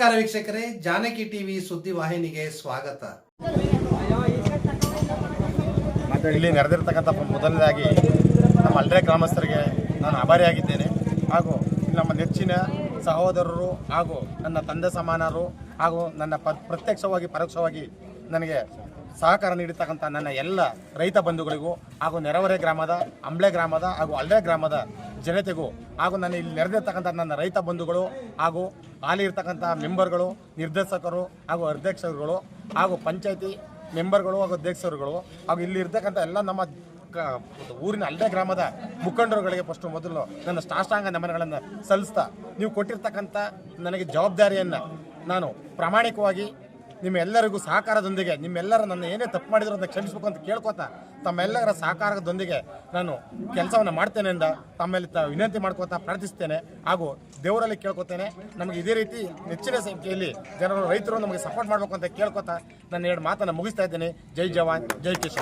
ನಮಸ್ಕಾರ ವೀಕ್ಷಕರೇ, ಜಾನಕಿ ಟಿವಿ ಸುದ್ದಿ ವಾಹಿನಿಗೆ ಸ್ವಾಗತ. ಇಲ್ಲಿ ನಡೆದಿರ್ತಕ್ಕಂಥ ಮೊದಲನೇದಾಗಿ ನಮ್ಮ ಹಳ್ಳೆ ಗ್ರಾಮಸ್ಥರಿಗೆ ನಾನು ಆಭಾರಿಯಾಗಿದ್ದೇನೆ. ಹಾಗೂ ನಮ್ಮ ನೆಚ್ಚಿನ ಸಹೋದರರು ಹಾಗೂ ನನ್ನ ತಂದೆ ಸಮಾನರು ಹಾಗೂ ನನ್ನ ಪ್ರತ್ಯಕ್ಷವಾಗಿ, ಪರೋಕ್ಷವಾಗಿ ನನಗೆ ಸಹಕಾರ ನೀಡಿರ್ತಕ್ಕಂಥ ನನ್ನ ಎಲ್ಲ ರೈತ ಬಂಧುಗಳಿಗೂ ಹಾಗೂ ನೆರೆಹೊರೆ ಗ್ರಾಮದ, ಅಂಬ್ಳೆ ಗ್ರಾಮದ ಹಾಗೂ ಹಳ್ಳೆ ಗ್ರಾಮದ ಜನತೆಗೂ ಹಾಗೂ ನಾನು ಇಲ್ಲಿ ನೆರೆದಿರ್ತಕ್ಕಂಥ ನನ್ನ ರೈತ ಬಂಧುಗಳು ಹಾಗೂ ಹಾಲಿ ಇರ್ತಕ್ಕಂಥ ಮೆಂಬರ್ಗಳು, ನಿರ್ದೇಶಕರು ಹಾಗೂ ಅಧ್ಯಕ್ಷರುಗಳು ಹಾಗೂ ಪಂಚಾಯತಿ ಮೆಂಬರ್ಗಳು ಹಾಗೂ ಅಧ್ಯಕ್ಷರುಗಳು ಹಾಗೂ ಇಲ್ಲಿ ಇರ್ತಕ್ಕಂಥ ಎಲ್ಲ ನಮ್ಮ ಊರಿನ ಹಳ್ಳೆ ಗ್ರಾಮದ ಮುಖಂಡರುಗಳಿಗೆ ಫಸ್ಟ್ ಮೊದಲು ನನ್ನ ಸಾಷ್ಟಾಂಗ ನಮನಗಳನ್ನು ಸಲ್ಲಿಸ್ತಾ, ನೀವು ಕೊಟ್ಟಿರ್ತಕ್ಕಂಥ ನನಗೆ ಜವಾಬ್ದಾರಿಯನ್ನು ನಾನು ಪ್ರಾಮಾಣಿಕವಾಗಿ ನಿಮ್ಮೆಲ್ಲರಿಗೂ ಸಹಕಾರದೊಂದಿಗೆ, ನಿಮ್ಮೆಲ್ಲರ ನನ್ನ ಏನೇ ತಪ್ಪು ಮಾಡಿದ್ರು ಅಂತ ಕ್ಷಮಿಸಬೇಕು ಅಂತ ಕೇಳ್ಕೊತಾ, ತಮ್ಮೆಲ್ಲರ ಸಹಕಾರದೊಂದಿಗೆ ನಾನು ಕೆಲಸವನ್ನು ಮಾಡ್ತೇನೆ ಅಂತ ತಮ್ಮಲ್ಲಿ ತ ವಿನಂತಿ ಮಾಡ್ಕೋತಾ ಪ್ರಾರ್ಥಿಸ್ತೇನೆ ಹಾಗೂ ದೇವರಲ್ಲಿ ಕೇಳ್ಕೊತೇನೆ. ನಮಗೆ ಇದೇ ರೀತಿ ಹೆಚ್ಚಿನ ಸಂಖ್ಯೆಯಲ್ಲಿ ಜನರು, ರೈತರು ನಮಗೆ ಸಪೋರ್ಟ್ ಮಾಡಬೇಕು ಅಂತ ಕೇಳ್ಕೊತಾ ನನ್ನ ಎರಡು ಮಾತನ್ನು ಮುಗಿಸ್ತಾ ಇದ್ದೇನೆ. ಜೈ ಜವಾನ್, ಜೈ ಕಿಶನ್